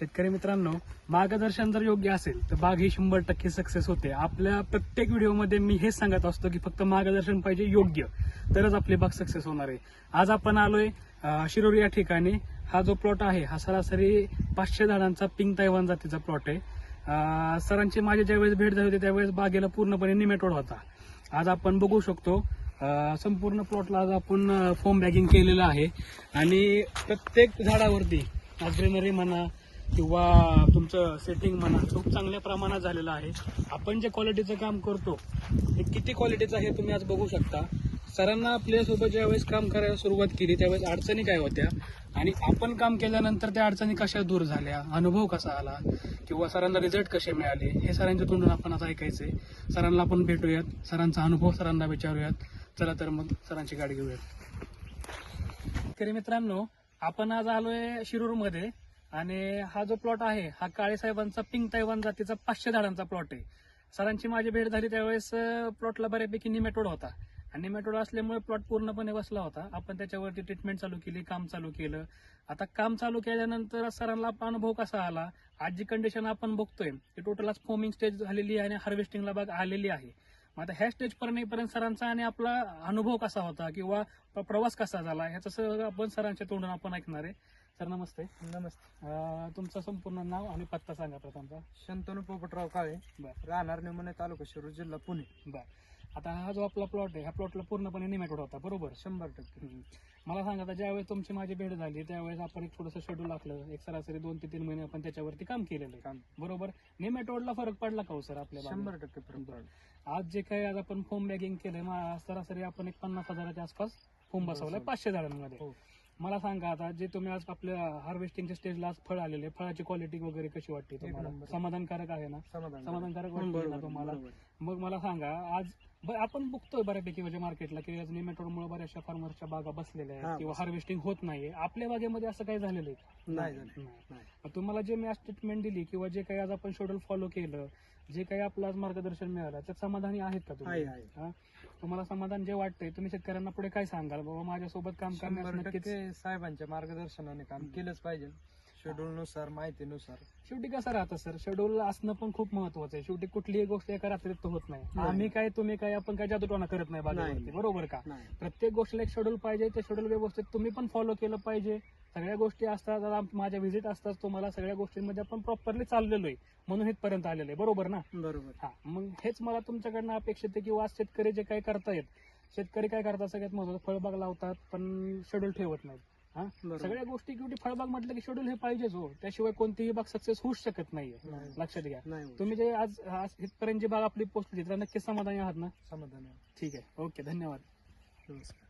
शेतकरी मित्रांनो मार्गदर्शन जर योग्य असेल तर बाग ही शंभर टक्के सक्सेस होते. आपल्या प्रत्येक व्हिडिओमध्ये मी हेच सांगत असतो की फक्त मार्गदर्शन पाहिजे योग्य तरच आपली बाग सक्सेस होणार आहे. आज आपण आलोय अं, शिरोरी या ठिकाणी. हा जो प्लॉट आहे हा सरासरी पाचशे झाडांचा पिंक तैवान जातीचा प्लॉट आहे. सरांची माझी ज्यावेळेस भेट झाली होती त्यावेळेस बागेला पूर्णपणे निमेटोड होता. आज आपण बघू शकतो संपूर्ण प्लॉटला आज आपण फोम बॅगिंग केलेलं आहे. आणि प्रत्येक झाडावरती आज ग्रीनरी म्हणा किंवा तुमचं सेटिंग म्हणा खूप चांगल्या प्रमाणात झालेलं आहे. आपण जे क्वालिटीचं काम करतो हे किती क्वालिटीचं आहे तुम्ही आज बघू शकता. सरांना आपल्यासोबत ज्यावेळेस काम करायला सुरुवात केली त्यावेळेस अडचणी काय होत्या? आणि आपण काम केल्यानंतर त्या अडचणी कशा दूर झाल्या? अनुभव कसा आला? किंवा सरांना रिझल्ट कसे मिळाले? हे सरांच्या तोंडून आपण आता ऐकायचंय. सरांना आपण भेटूयात. सरांचा अनुभव सरांना विचारूयात. चला तर मग सरांची गाडी घेऊयात. तरी मित्रांनो आपण आज आलोय शिरूरमध्ये. आणि हा जो प्लॉट आहे हा काळे साहेबांचा पिंक तैवान जातीचा पाचशे झाडांचा प्लॉट आहे. सरांची माझी भेट झाली त्यावेळेस प्लॉटला बऱ्यापैकी निमेटोड होता. आणि निमेटोड असल्यामुळे प्लॉट पूर्णपणे बसला होता. आपण त्याच्यावरती ट्रीटमेंट चालू केली काम चालू केलं. आता काम चालू केल्यानंतर सरांना आपला अनुभव कसा आला? आज जी कंडिशन आपण बघतोय ती टोटल फोमिंग स्टेज झालेली आहे आणि हार्वेस्टिंगला बाग आलेली आहे. मग आता ह्या स्टेज पर्यंत येईपर्यंत सरांचा आणि आपला अनुभव कसा होता किंवा प्रवास कसा झाला ह्याचं सगळं आपण सरांच्या तोंडून आपण ऐकणार आहे. सर नमस्ते. नमस्ते. अं, तुमचं संपूर्ण नाव आणि पत्ता सांगा प्रथमचा शंतनू पोपटराव काळे. बर. राहणार निमणे तालुका शिरूर जिल्हा पुणे. बर. आता हा जो आपला प्लॉट आहे ह्या प्लॉटला पूर्णपणे निमेटोड होता बरोबर शंभर टक्के. मला सांगा आता ज्यावेळेस तुमची माझी भेट झाली त्यावेळेस आपण एक थोडंसं शेड्यूल आखलं एक सरासरी दोन ते तीन महिने आपण त्याच्यावरती काम केलेलं आहे काम बरोबर निमेटोडला फरक पडला का हो सर आपल्या? शंभर टक्के फरक पडला. आज जे काही आज आपण फोम बॅगिंग केलंय सरासरी आपण एक पन्नास हजाराच्या आसपास फोम बसवलाय बसवलं. पाचशे झाडांमध्ये हो. मला सांगा आता जे तुम्ही आज आपल्या हार्वेस्टिंगच्या स्टेजला आज फळ आलेले फळाची क्वालिटी वगैरे कशी वाटते तुम्हाला. समाधानकारक आहे ना समाधान समाधानकारक वाटते तुम्हाला. मग मला सांगा आज ब- आपण बघतोय बऱ्यापैकी म्हणजे मार्केटला की आज निमेटोडमुळे बऱ्याचशा फार्मरच्या बागा बसलेल्या हा, आहेत किंवा हार्वेस्टिंग होत नाहीये आपल्या बागेमध्ये असं काही झालेलं आहे नाही झालं. नाही. मग तुम्हाला जे मी आज ट्रीटमेंट दिली किंवा जे काही आज आपण शेड्यूल फॉलो केलं जे काही आपलं आज मार्गदर्शन मिळालं त्यात समाधानी आहेत का तुम्ही आहे, आहे. हा? तुम्हाला समाधान जे वाटतंय तुम्ही शेतकऱ्यांना पुढे काय सांगाल बाबा माझ्यासोबत काम करण्यास शंभर नक्कीच टक्के साहेबांच्या मार्गदर्शनाने काम केलंच पाहिजे शेड्यूल नुसार माहितीनुसार. शेवटी कसं राहतं सर? शेड्यूल असणं पण खूप महत्वाचं आहे. शेवटी कुठलीही गोष्ट एका रात्रीत तर होत नाही. नाही. आम्ही काय तुम्ही काय आपण काय जादूटोना करत नाही नाही. बरोबर का? नाही. प्रत्येक गोष्टीला एक शेड्यूल पाहिजे ते शेड्यूल व्यवस्थित तुम्ही पण फॉलो केलं पाहिजे. सगळ्या गोष्टी असतात आता आम- माझ्या व्हिजिट असतात तुम्हाला सगळ्या गोष्टींमध्ये आपण प्रॉपरली चाललेलो आहे म्हणून इथपर्यंत आलेलो आहे बरोबर ना? बरोबर. हा मग हेच मला तुमच्याकडनं अपेक्षित आहे की शेतकरी जे काही करतायत शेतकरी काय करतात सगळ्यात महत्वाचं फळबाग लावतात पण शेड्यूल ठेवत नाहीत. हा. सगळ्या गोष्टी किंवा फळबाग म्हटलं की शेड्यूल हे पाहिजेच हो त्याशिवाय कोणतीही बाग सक्सेस होऊच शकत नाहीये नाही. लक्षात घ्या. तुम्ही जे आज आज इथपर्यंत जी बाग आपली पोहोचली त्याला नक्कीच समाधानी आहात ना समाधान. ठीक आहे ओके धन्यवाद नमस्कार